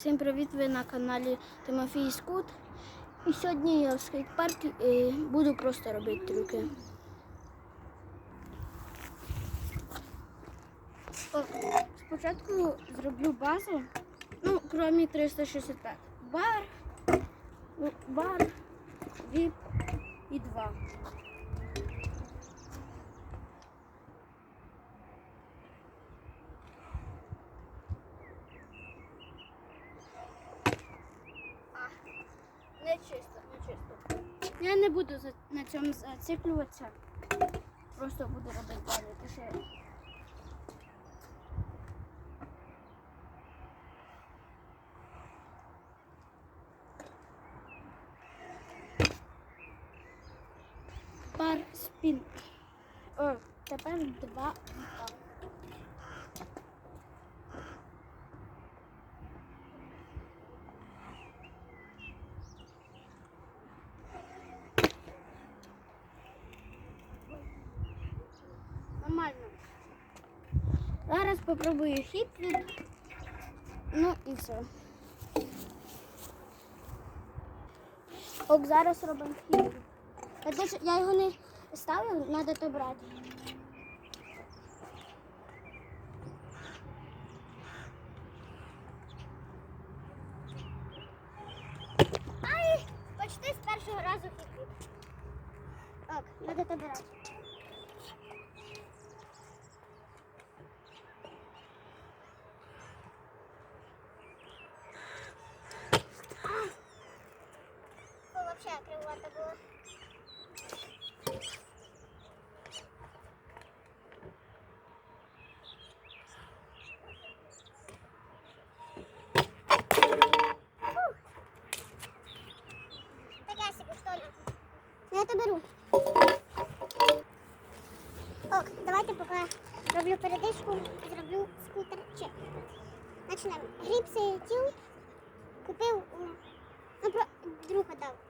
Всім привіт! Ви на каналі Тимофій Скут. І сьогодні я в скейт-парку і буду просто робити трюки. О, спочатку зроблю базу, ну, крім 365. Бар, ну, бар, віп і два. Не чисто, не чисто. Я не буду на цьому зациклюватися. Просто буду робити далі. Бар спін. О, тепер два. Зараз попробую хіт-від. Ну і все. Ок, зараз робимо хіт. Я, дуже, я його не ставлю, треба то брати. Ай, почти з першого разу хіт-від. Ок, треба то брати. Вообще ли? Ну, Я то беру. Ок, давайте поки роблю передишку, зроблю скутер чек. Почнемо. Гріпси тіл купив ну, про, друг дав.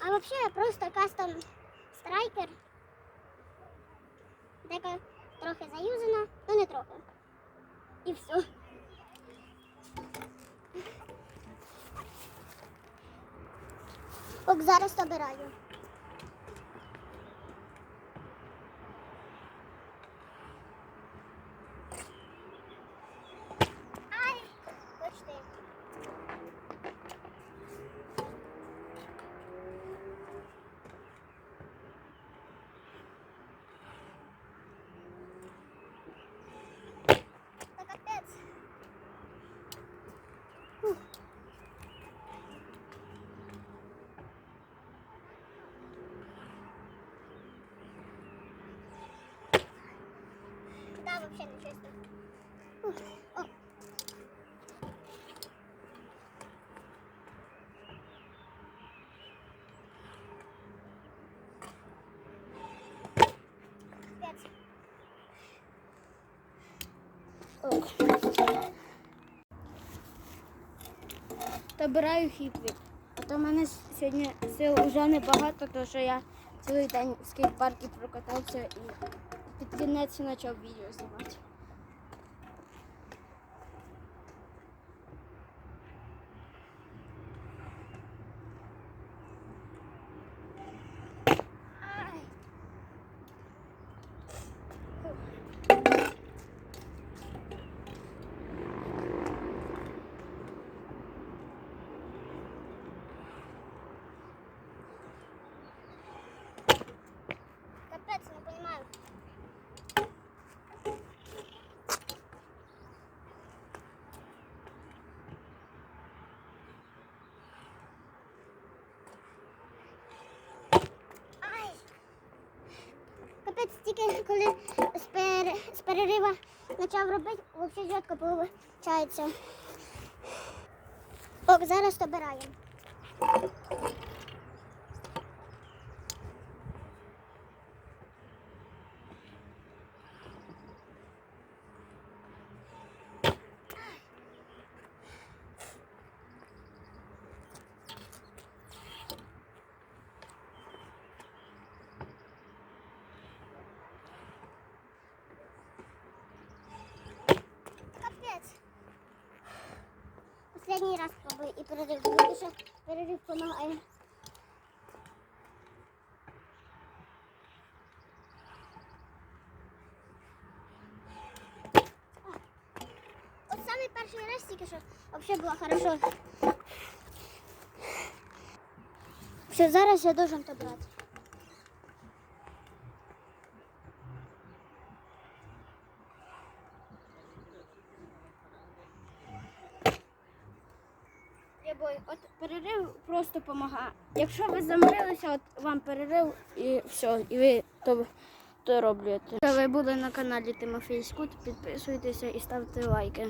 А взагалі просто кастом страйкер. Дека трохи заюзана, ну не трохи. І все. Ок, зараз обираю. Ай, почти. Та капець. Фух. Да, вообще не честно. Фух. О. Капець. Ок. Добираю хіплі. А то в мене сьогодні сил вже небагато, тому що я цілий день в скейт-парку прокатався і під кінець почав відео знімати. Ай. Капец, не понимаю. Ай! Капець, тільки коли з, пер... з перерива почав робити, взагалі жодко виходить. Ок, зараз добираємо. последний раз пробую и перерыв. Потому что перерыв помогает. Вот самый первый раз тільки що вообще было хорошо. Все, зараз я должен добрать. Брати. От перерив просто допомагає. Якщо ви замрилися, от вам перерив і все, і ви то, то роблюєте. Якщо ви були на каналі Тимофій Скут, підписуйтеся і ставте лайки.